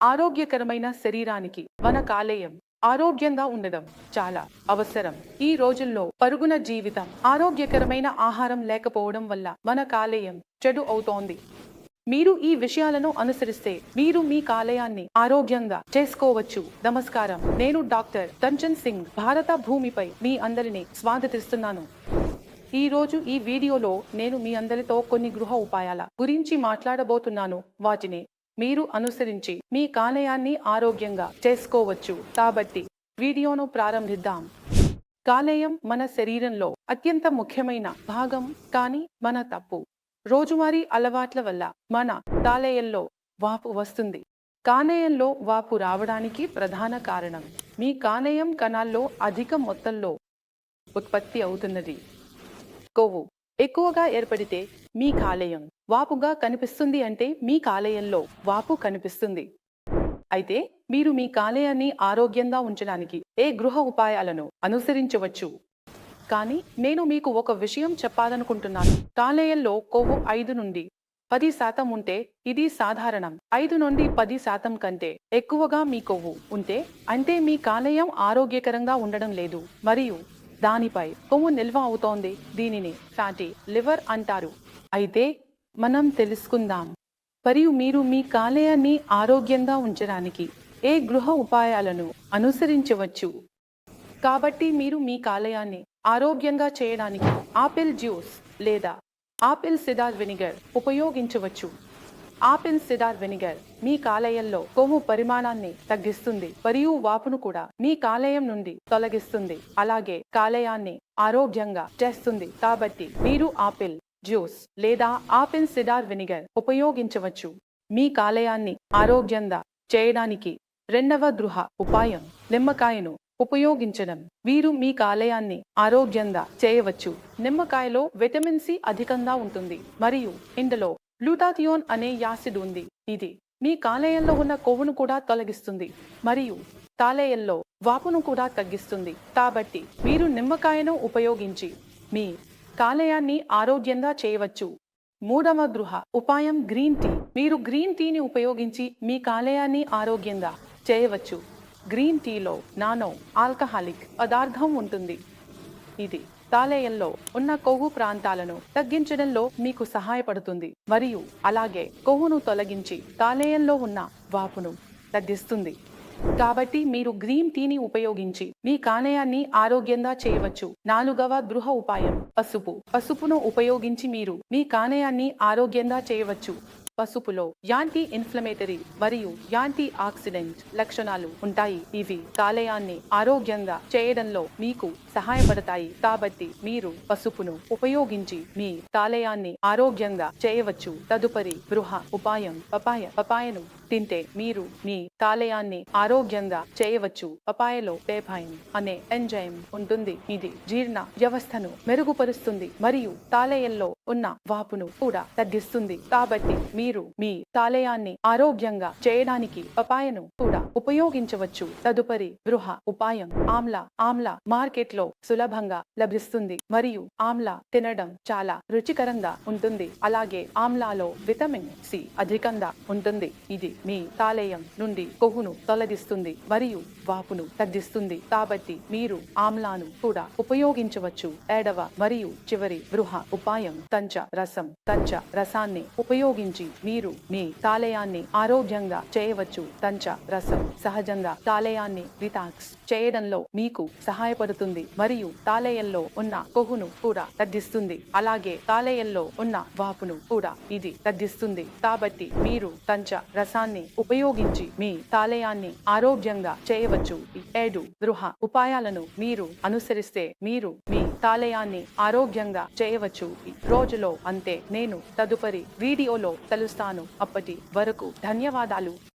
ఆరోగ్యకరమైన శరీరానికి మన కాలేయం ఆరోగ్యంగా ఉండడం చాలా అవసరం. ఈ రోజుల్లో పరుగున జీవితం ఆరోగ్యకరమైన ఆహారం లేకపోవడం వల్ల మన కాలేయం చెడు అవుతోంది. మీరు ఈ విషయాలను అనుసరిస్తే మీరు మీ కాలేయాన్ని ఆరోగ్యంగా చేసుకోవచ్చు. నమస్కారం. నేను డాక్టర్ తంచన్ సింగ్ భారత భూమిపై మీ అందరినీ స్వాగతిస్తున్నాను. ఈ రోజు ఈ వీడియోలో నేను మీ అందరితో కొన్ని గృహ ఉపాయాల గురించి మాట్లాడబోతున్నాను. వాటిని మీరు అనుసరించి మీ కాలేయాన్ని ఆరోగ్యంగా చేసుకోవచ్చు. కాబట్టి వీడియోను ప్రారంభిద్దాం. కాలేయం మన శరీరంలో అత్యంత ముఖ్యమైన భాగం కానీ మన తప్పు. రోజువారీ అలవాట్ల వల్ల మన కాలేయంలో వాపు వస్తుంది. కాలేయంలో వాపు రావడానికి ప్రధాన కారణం మీ కాలేయం కణాల్లో అధిక మొత్తంలో ఉత్పత్తి అవుతున్నది. కొవ్వు. ఎక్కువగా ఏర్పడితే మీ కాలేయం వాపుగా కనిపిస్తుంది అంటే మీ కాలేయంలో వాపు కనిపిస్తుంది. అయితే మీరు మీ కాలేయాన్ని ఆరోగ్యంగా ఉంచడానికి ఏ గృహ ఉపాయాలను అనుసరించవచ్చు? కానీ నేను మీకు ఒక విషయం చెప్పాలనుకుంటున్నాను. కాలేయంలో కొవ్వు ఐదు నుండి పది శాతం ఉంటే ఇది సాధారణం. ఐదు నుండి పది శాతం కంటే ఎక్కువగా మీ కొవ్వు ఉంటే అంటే మీ కాలేయం ఆరోగ్యకరంగా ఉండడం లేదు. మరియు దానిపై కొవ్వు నిల్వ అవుతోంది దీనిని ఫ్యాటీ లివర్ అంటారు. అయితే మనం తెలుసుకుందాం. మరియు మీరు మీ కాలేయాన్ని ఆరోగ్యంగా ఉంచడానికి ఏ గృహ ఉపాయాలను అనుసరించవచ్చు? కాబట్టి మీరు మీ కాలేయాన్ని ఆరోగ్యంగా చేయడానికి ఆపిల్ జ్యూస్ లేదా ఆపిల్ సిడార్ వినిగర్ ఉపయోగించవచ్చు. ఆపిల్ సిడార్ వెనిగర్ మీ కాలేయంలో కొవ్వు పరిమాణాన్ని తగ్గిస్తుంది. మరియు వాపును కూడా మీ కాలేయం నుండి తొలగిస్తుంది. అలాగే కాలేయాన్ని ఆరోగ్యంగా చేస్తుంది. కాబట్టి మీరు ఆపిల్ జ్యూస్ లేదా ఆపిల్ సిడార్ వెనిగర్ ఉపయోగించవచ్చు. మీ కాలేయాన్ని ఆరోగ్యంగా చేయడానికి రెండవ గృహ ఉపాయం నిమ్మకాయను ఉపయోగించడం. వీరు మీ కాలేయాన్ని ఆరోగ్యంగా చేయవచ్చు. నిమ్మకాయలో విటమిన్ సి అధికంగా ఉంటుంది. మరియు ఇందులో గ్లూటాథియోన్ అనే యాసిడ్ ఉంది. ఇది మీ కాలేయంలో ఉన్న కొవ్వును కూడా తొలగిస్తుంది. మరియు తాలేయంలో వాపును కూడా తగ్గిస్తుంది. కాబట్టి మీరు నిమ్మకాయను ఉపయోగించి మీ కాలేయాన్ని ఆరోగ్యంగా చేయవచ్చు. మూడవ గృహ ఉపాయం గ్రీన్ టీ. మీరు గ్రీన్ టీని ఉపయోగించి మీ కాలేయాన్ని ఆరోగ్యంగా చేయవచ్చు. గ్రీన్ టీలో నానో ఆల్కహాలిక్ పదార్థం ఉంటుంది. ఇది తాలేయంలో ఉన్న కొవ్వు ప్రాంతాలను తగ్గించడంలో మీకు సహాయపడుతుంది. మరియు అలాగే కొవ్వును తొలగించి తాలేయంలో ఉన్న వాపును తగ్గిస్తుంది. కాబట్టి మీరు గ్రీన్ టీని ఉపయోగించి మీ కాలేయాన్ని ఆరోగ్యంగా చేయవచ్చు. నాలుగవ గృహ ఉపాయం పసుపు. పసుపును ఉపయోగించి మీరు మీ కాలేయాన్ని ఆరోగ్యంగా చేయవచ్చు. పసుపులో యాంటీ ఇన్ఫ్లమేటరీ మరియు యాంటీ ఆక్సిడెంట్ లక్షణాలు ఉంటాయి. ఇవి కాలేయాన్ని ఆరోగ్యంగా చేయడంలో మీకు సహాయపడతాయి. కాబట్టి మీరు పసుపును ఉపయోగించి మీ కాలేయాన్ని ఆరోగ్యంగా చేయవచ్చు. తదుపరి గృహ ఉపాయం పపాయ పపాయను తింటే మీరు మీ కాలేయాన్ని ఆరోగ్యంగా చేయవచ్చు. పపాయలో పేపాయిన్ అనే ఎంజైమ్ ఉంటుంది. ఇది జీర్ణ వ్యవస్థను మెరుగుపరుస్తుంది మరియు తాలేయంలో ఉన్న వాపును కూడా తగ్గిస్తుంది. కాబట్టి మీరు మీ తాలేయాన్ని ఆరోగ్యంగా చేయడానికి పపాయను కూడా ఉపయోగించవచ్చు. తదుపరి గృహ ఉపాయం ఆమ్ల. ఆమ్ల మార్కెట్లో సులభంగా లభిస్తుంది మరియు ఆమ్ల తినడం చాలా రుచికరంగా ఉంటుంది. అలాగే ఆమ్లాలో విటమిన్ సి అధికంగా ఉంటుంది. ఇది మీ తాలేయం నుండి కొవ్వును తొలగిస్తుంది మరియు వాపును తగ్గిస్తుంది. కాబట్టి మీరు ఆమ్లాను కూడా ఉపయోగించవచ్చు. ఏడవ మరియు చివరి గృహ ఉపాయం తంచ రసం. తంచ రసాన్ని ఉపయోగించి మీరు మీ కాలేయాన్ని ఆరోగ్యంగా చేయవచ్చు. తంచ రసం సహజంగా కాలేయాన్ని రిటాక్స్ చేయడంలో మీకు సహాయపడుతుంది మరియు కాలేయంలో ఉన్న కొవ్వును కూడా తగ్గిస్తుంది. అలాగే కాలేయంలో ఉన్న వాపును కూడా ఇది తగ్గిస్తుంది. కాబట్టి మీరు తంచ రసాన్ని ఉపయోగించి మీ కాలేయాన్ని ఆరోగ్యంగా చేయవచ్చు. ఈ ఏడు గృహ ఉపాయాలను మీరు అనుసరిస్తే మీరు మీ కాలేయాన్ని ఆరోగ్యంగా చేయవచ్చు. ఈ రోజులో అంతే. నేను తదుపరి వీడియోలో కలుస్తాను. అప్పటి వరకు ధన్యవాదాలు.